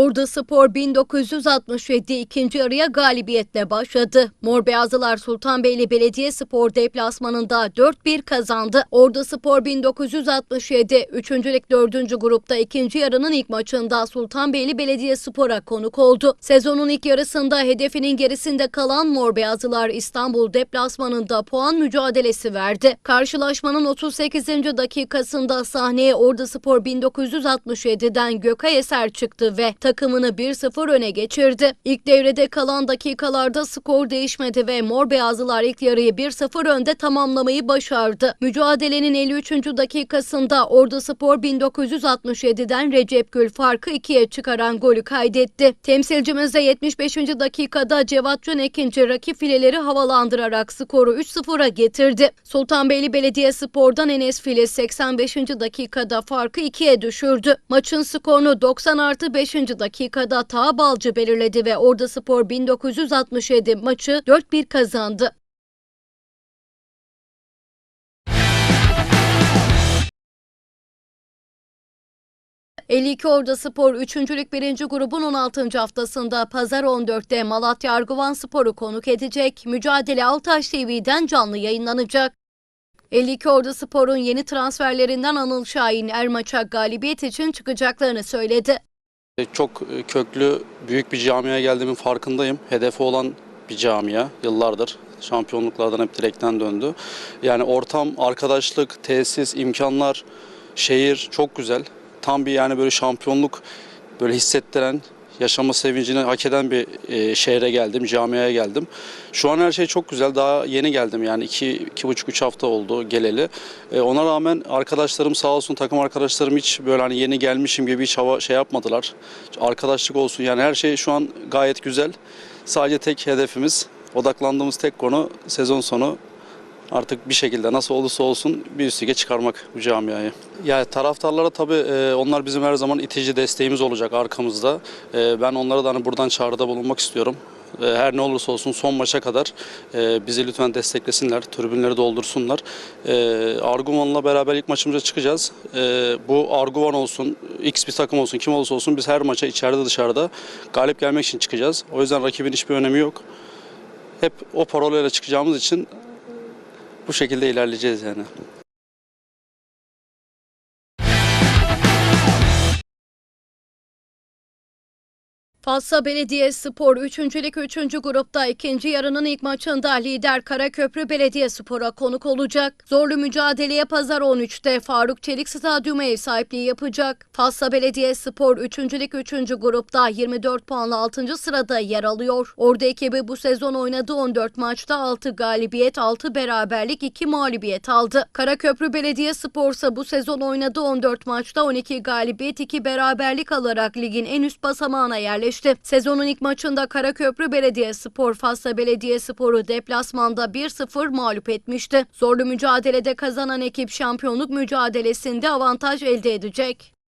Ordu Spor 1967 ikinci yarıya galibiyetle başladı. Mor Beyazlılar Sultanbeyli Belediyespor deplasmanında 4-1 kazandı. Ordu Spor 1967 3. Lig 4. grupta ikinci yarının ilk maçında Sultanbeyli Belediyespor'a konuk oldu. Sezonun ilk yarısında hedefinin gerisinde kalan Mor Beyazlılar İstanbul deplasmanında puan mücadelesi verdi. Karşılaşmanın 38. dakikasında sahneye Ordu Spor 1967'den Gökay Eser çıktı ve takımını 1-0 öne geçirdi. İlk devrede kalan dakikalarda skor değişmedi ve Mor Beyazlılar ilk yarıyı 1-0 önde tamamlamayı başardı. Mücadelenin 53. dakikasında Ordu Spor 1967'den Recep Gül farkı ikiye çıkaran golü kaydetti. Temsilcimiz de 75. dakikada Cevat Can rakip fileleri havalandırarak skoru 3-0'a getirdi. Sultanbeyli Belediyespor'dan Enes Filiz 85. dakikada farkı ikiye düşürdü. Maçın skorunu 90 artı 5. dakikada Taha Balcı belirledi ve Ordu Spor 1967 maçı 4-1 kazandı. ...52 Ordu Spor 3. Lig 1. grubun 16. haftasında Pazar 14'te Malatya Arguvan Spor'u konuk edecek. Mücadele Altaş TV'den canlı yayınlanacak. 52 Ordu Spor'un yeni transferlerinden Anıl Şahin er maça galibiyet için çıkacaklarını söyledi. Çok e, köklü, büyük bir camiaya geldiğimin farkındayım. Hedefi olan bir camia yıllardır. Şampiyonluklardan hep direkten döndü. Yani ortam, arkadaşlık, tesis, imkanlar, şehir çok güzel. Tam bir yani böyle şampiyonluk böyle hissettiren, yaşama sevincini hak eden bir e, şehre geldim, camiaya geldim. Şu an her şey çok güzel. Daha yeni geldim yani iki, iki buçuk, üç hafta oldu geleli. E, ona rağmen arkadaşlarım sağ olsun takım arkadaşlarım hiç böyle hani yeni gelmişim gibi hiç hava şey yapmadılar. Arkadaşlık olsun yani her şey şu an gayet güzel. Sadece tek hedefimiz, odaklandığımız tek konu sezon sonu artık bir şekilde nasıl olursa olsun bir üst çıkarmak bu camiayı. Yani taraftarlara tabii e, onlar bizim her zaman itici desteğimiz olacak arkamızda. E, ben onlara da hani buradan çağrıda bulunmak istiyorum. E, Her ne olursa olsun son maça kadar bizi lütfen desteklesinler, tribünleri doldursunlar. Arguvan'la beraber ilk maçımıza çıkacağız. Bu Arguvan olsun, X bir takım olsun, kim olursa olsun biz her maça içeride dışarıda galip gelmek için çıkacağız. O yüzden rakibin hiçbir önemi yok. Hep o parolayla çıkacağımız için bu şekilde ilerleyeceğiz yani. Fatsa Belediyespor 3. Lig 3. grupta ikinci yarının ilk maçında lider Karaköprü Belediyespor'a konuk olacak. Zorlu mücadeleye pazar 13'te Faruk Çelik Stadyumu ev sahipliği yapacak. Fatsa Belediyespor 3. Lig 3. grupta 24 puanla 6. sırada yer alıyor. Ordu ekibi bu sezon oynadığı 14 maçta 6 galibiyet, 6 beraberlik, 2 mağlubiyet aldı. Karaköprü Belediyespor ise bu sezon oynadığı 14 maçta 12 galibiyet, 2 beraberlik alarak ligin en üst basamağına yerleşti. Sezonun ilk maçında Karaköprü Belediyespor Fatsa Belediyespor'u deplasmanda 1-0 mağlup etmişti. Zorlu mücadelede kazanan ekip şampiyonluk mücadelesinde avantaj elde edecek.